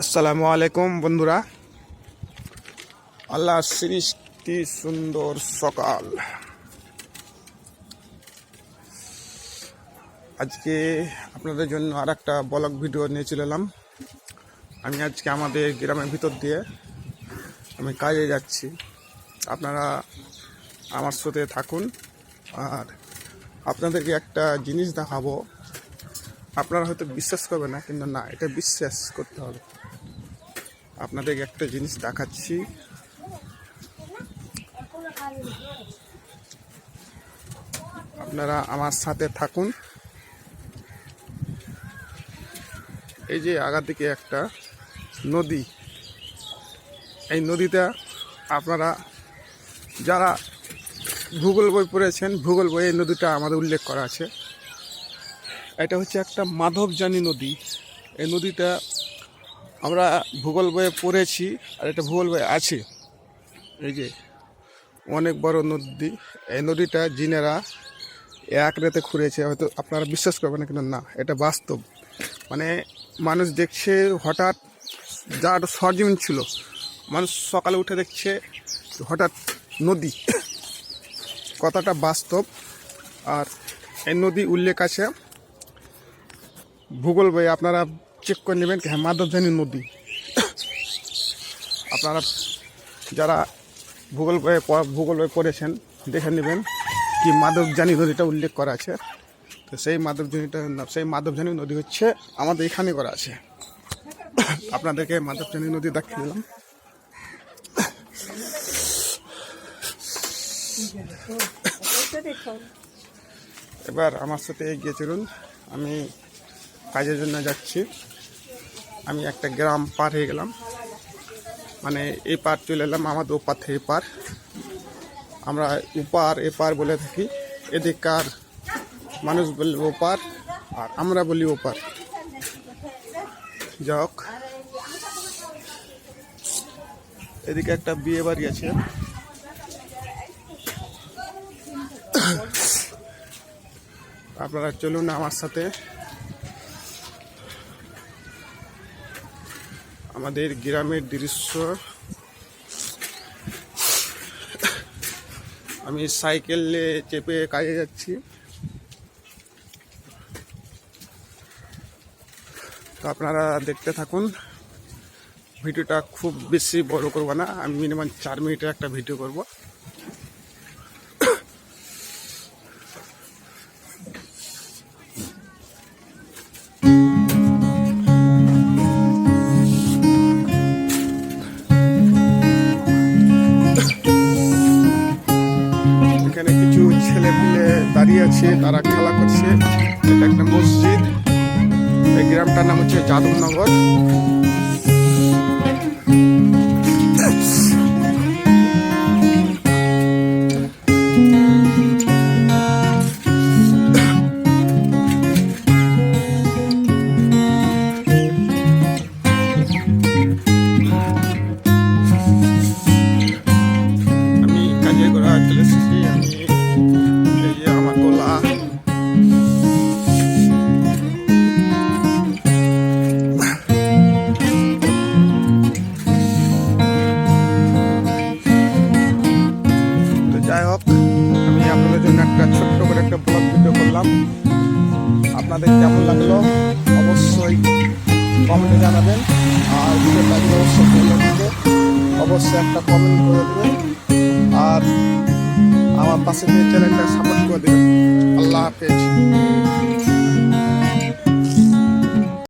আসসালামু আলাইকুম, বন্ধুরা। আল্লাহ সৃষ্টি সুন্দর সকাল। আজকে আপনাদের জন্য আর একটা ব্লগ ভিডিও নিয়ে চলে এলাম। আমি আজকে আমাদের গ্রামের ভিতর দিয়ে আমি কাজে যাচ্ছি। আপনারা আমার সাথে থাকুন। আর আপনাদেরকে একটা জিনিস দেখাবো। আপনারা হয়তো বিশ্বাস করবেন না, কিন্তু না, এটা বিশ্বাস করতে হবে। আপনাদেরকে একটা জিনিস দেখাচ্ছি। আপনারা আমার সাথে থাকুন। এই যে আগার দিকে একটা নদী, এই নদীটা আপনারা যারা ভূগোল বই পড়েছেন, ভূগোল বইয়ে এই নদীটা আমাদের উল্লেখ করা আছে। এটা হচ্ছে একটা মাধবজানি নদী। এই নদীটা আমরা ভূগোল বয়ে পড়েছি আর এটা ভূগোল বইয়ে আছে। এই যে অনেক বড় নদী। এই নদীটা জিনেরা এক রাতে খুঁড়েছে। হয়তো আপনারা বিশ্বাস করবেন কিন্তু না, এটা বাস্তব। মানে মানুষ দেখছে হঠাৎ যার সরজমিন ছিল। মানুষ সকালে উঠে দেখছে হঠাৎ নদী। কথাটা বাস্তব। আর এই নদী উল্লেখ আছে ভূগোল বই আপনারা চেক করে নেবেন হ্যাঁ মাধবজানি নদী। আপনারা যারা ভূগোল বইয়ে প- ভূগোল বই পড়েছেন, দেখে নেবেন কি মাধবজানি নদীটা উল্লেখ করা আছে। তো সেই মাধবজানিটা সেই মাধবজানি নদী হচ্ছে আমাদের এখানে করা আছে। আপনাদেরকে মাধবজানি নদী দেখিয়ে দিলাম। এবার আমার সাথে এগিয়ে চলুন। আমি কাজের জন্য যাচ্ছি। আমি একটা গ্রাম পার হয়ে গেলাম। মানে এই পার চলে এলাম, আমাদের ওপার থেকে পার। আমরা উপার এপার বলে থাকি। এদিককার মানুষ বললে ওপার আর আমরা বলি ওপার যাক এদিকে একটা বিয়ে বাড়ি আছে। আপনারা চলুন আমার সাথে। আমাদের গ্রামের দৃশ্য। আমি সাইকেলে চেপে কাজে যাচ্ছি। তো আপনারা দেখতে থাকুন। ভিডিওটা খুব বেশি বড় করব না। আমি মিনিমাম চার মিনিটের একটা ভিডিও করব। আছে তারা খেলা করছে। এটা একটা মসজিদ। এই গ্রামটার নাম হচ্ছে যাদবনগর। একটা ছোট্ট করে একটা ব্লগ ভিডিও করলাম। আপনাদের কেমন লাগল? অবশ্যই কমেন্টে জানাবেন। আর ভিডিও লাগলে অবশ্যই অবশ্যই একটা কমেন্ট করে দেবেন। আর আমার পাশে চ্যানেলটা সাপোর্ট করে দেবেন। আল্লাহ হাফেজ।